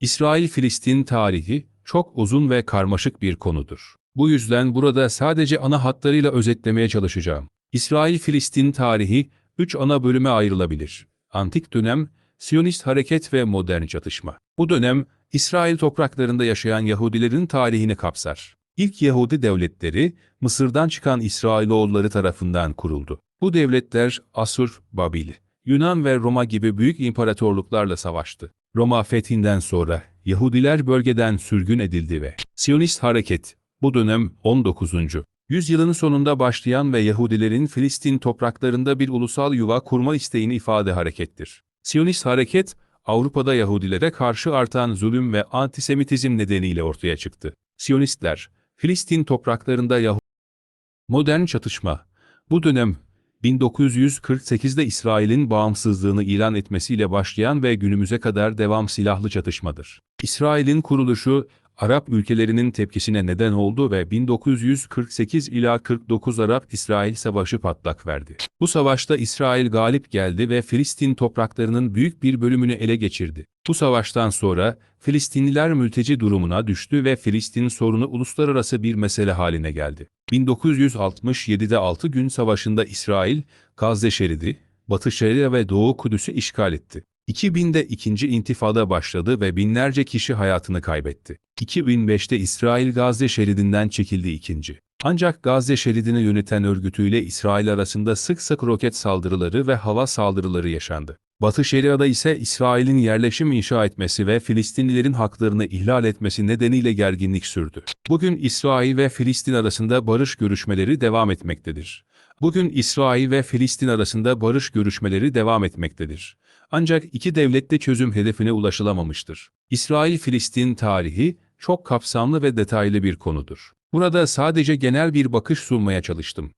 İsrail-Filistin tarihi çok uzun ve karmaşık bir konudur. Bu yüzden burada sadece ana hatlarıyla özetlemeye çalışacağım. İsrail-Filistin tarihi üç ana bölüme ayrılabilir. Antik dönem, Siyonist hareket ve modern çatışma. Bu dönem, İsrail topraklarında yaşayan Yahudilerin tarihini kapsar. İlk Yahudi devletleri, Mısır'dan çıkan İsrailoğulları tarafından kuruldu. Bu devletler Asur, Babil, Yunan ve Roma gibi büyük imparatorluklarla savaştı. Roma fethinden sonra Yahudiler bölgeden sürgün edildi ve Siyonist hareket bu dönem 19. yüzyılın sonunda başlayan ve Yahudilerin Filistin topraklarında bir ulusal yuva kurma isteğini ifade harekettir. Siyonist hareket Avrupa'da Yahudilere karşı artan zulüm ve antisemitizm nedeniyle ortaya çıktı. Siyonistler Filistin topraklarında Yahudi Modern çatışma bu dönem 1948'de İsrail'in bağımsızlığını ilan etmesiyle başlayan ve günümüze kadar devam silahlı çatışmadır. İsrail'in kuruluşu Arap ülkelerinin tepkisine neden oldu ve 1948 ila 49 Arap-İsrail Savaşı patlak verdi. Bu savaşta İsrail galip geldi ve Filistin topraklarının büyük bir bölümünü ele geçirdi. Bu savaştan sonra Filistinliler mülteci durumuna düştü ve Filistin sorunu uluslararası bir mesele haline geldi. 1967'de 6 gün savaşında İsrail, Gazze şeridi, Batı Şeria ve Doğu Kudüs'ü işgal etti. 2000'de ikinci intifada başladı ve binlerce kişi hayatını kaybetti. 2005'te İsrail Gazze şeridinden çekildi ikinci. Ancak Gazze şeridini yöneten örgütüyle İsrail arasında sık sık roket saldırıları ve hava saldırıları yaşandı. Batı Şeria'da ise İsrail'in yerleşim inşa etmesi ve Filistinlilerin haklarını ihlal etmesi nedeniyle gerginlik sürdü. Bugün İsrail ve Filistin arasında barış görüşmeleri devam etmektedir. Bugün İsrail ve Filistin arasında barış görüşmeleri devam etmektedir. Ancak iki devlette çözüm hedefine ulaşılamamıştır. İsrail-Filistin tarihi çok kapsamlı ve detaylı bir konudur. Burada sadece genel bir bakış sunmaya çalıştım.